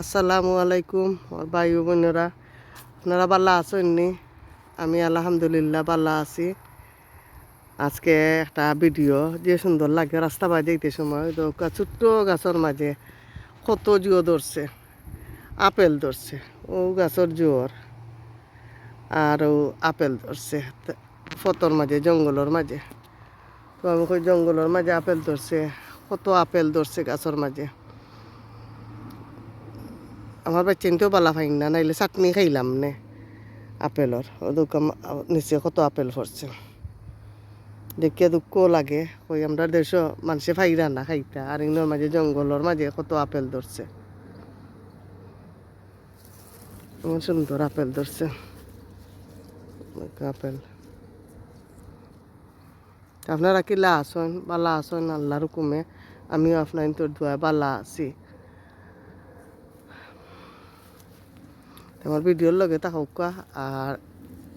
আসসালামু আলাইকুম, আমার ভাই বোনেরা। আপনারা বাল্লা আছেন নি? আমি আলহামদুলিল্লাহ বাল্লা আছি। আজকে একটা ভিডিও যে সুন্দর লাগে, রাস্তা বাই যাইতে সময়। তো ছোট্ট গাছের মাঝে কত জিও ধরছে, আপেল ধরছে। ও গাছের জোর আর আপেল ধরছে ফতর মাঝে, জঙ্গলের মাঝে। তো আমি জঙ্গলের মাঝে আপেল ধরছে, কত আপেল ধরছে গাছের মাঝে। আমার বাচ্চানকেও বালা ফাইন না, নাইলে চাটনি খাইলাম নে। আপেলর ও দোকান নিচে কত আপেল পড়ছে দেখিয়া দুঃখ লাগে, কই আমরা দেশ মানুষে ফাইরা না খাইতা আর ইনোর মাঝে জঙ্গলের মাঝে কত আপেল ধরছে সুন্দর আপেল ধরছে আপেল। আপনারা কিলা আসন বালা আসন আল্লাহর হুকুমে, আমিও আপনার তোর দোয়া বালা আছি। আমার ভিডিওর লগে থাকুকা আর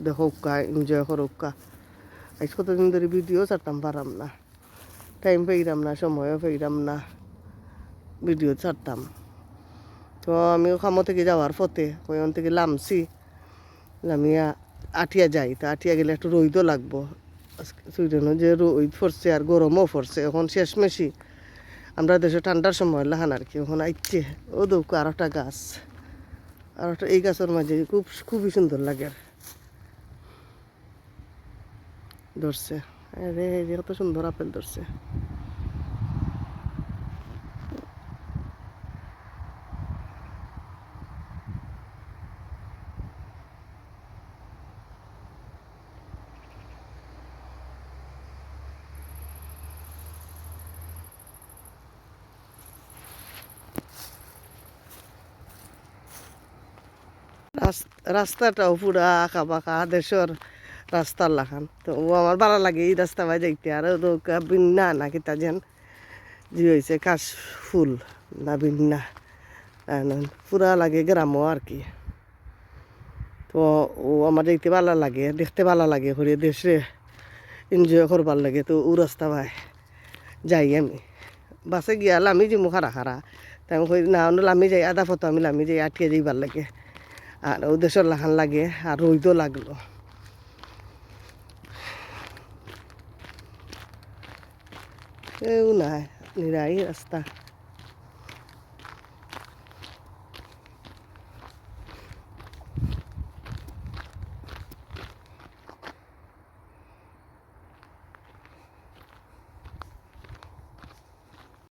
দেখুকা এনজয় করুকা আজ কতদিন ধরে ভিডিও ছাড়তাম পারাম না টাইম পেইরাম না সময়ও পেইরাম না ভিডিও ছাড়তাম তো আমি খামো থেকে যাওয়ার পথে ওইখান থেকে লামছি লামিয়া আটিয়া যাই তা আটিয়া গেলে একটু রইদও লাগবো সুইডেনও যে রোদ পড়ছে আর গরমও পড়ছে এখন শেষমেশি আমরা দেশে ঠান্ডার সময় লাহান আর কি এখন আইচ্ছে ও দৌক আর একটা গাছ আর একটা এই গাছের মাঝে খুব, খুবই সুন্দর লাগে। ধরছে। আরে, এই যে কত সুন্দর আপেল ধরছে। রাস্তাটাও পুরা আঁকা বাঁকা দেশের রাস্তার লাখান তো ও আমার ভালো লাগে এই রাস্তা বাই যাইতে। আর তো বিন্না না কিতা যেন জি হয়েছে কাশ ফুল না বিন্না পুরা লাগে গ্রামও আর কি। তো ও আমার দেখতে ভালো লাগে, দেখতে ভালো লাগে করে দেশে এনজয় করবার লাগে। তো ও রাস্তা ভাই যাই আমি। বাসে গিয়া লামি যাব খারা খারা তাই আমি না, লামি যাই, আধা ফটো আমি লামি যাই আটকে যাইবার লাগে। আর ওদেশের লাহান লাগে আর রইদও লাগল। কেউ নাই নিরাই রাস্তা।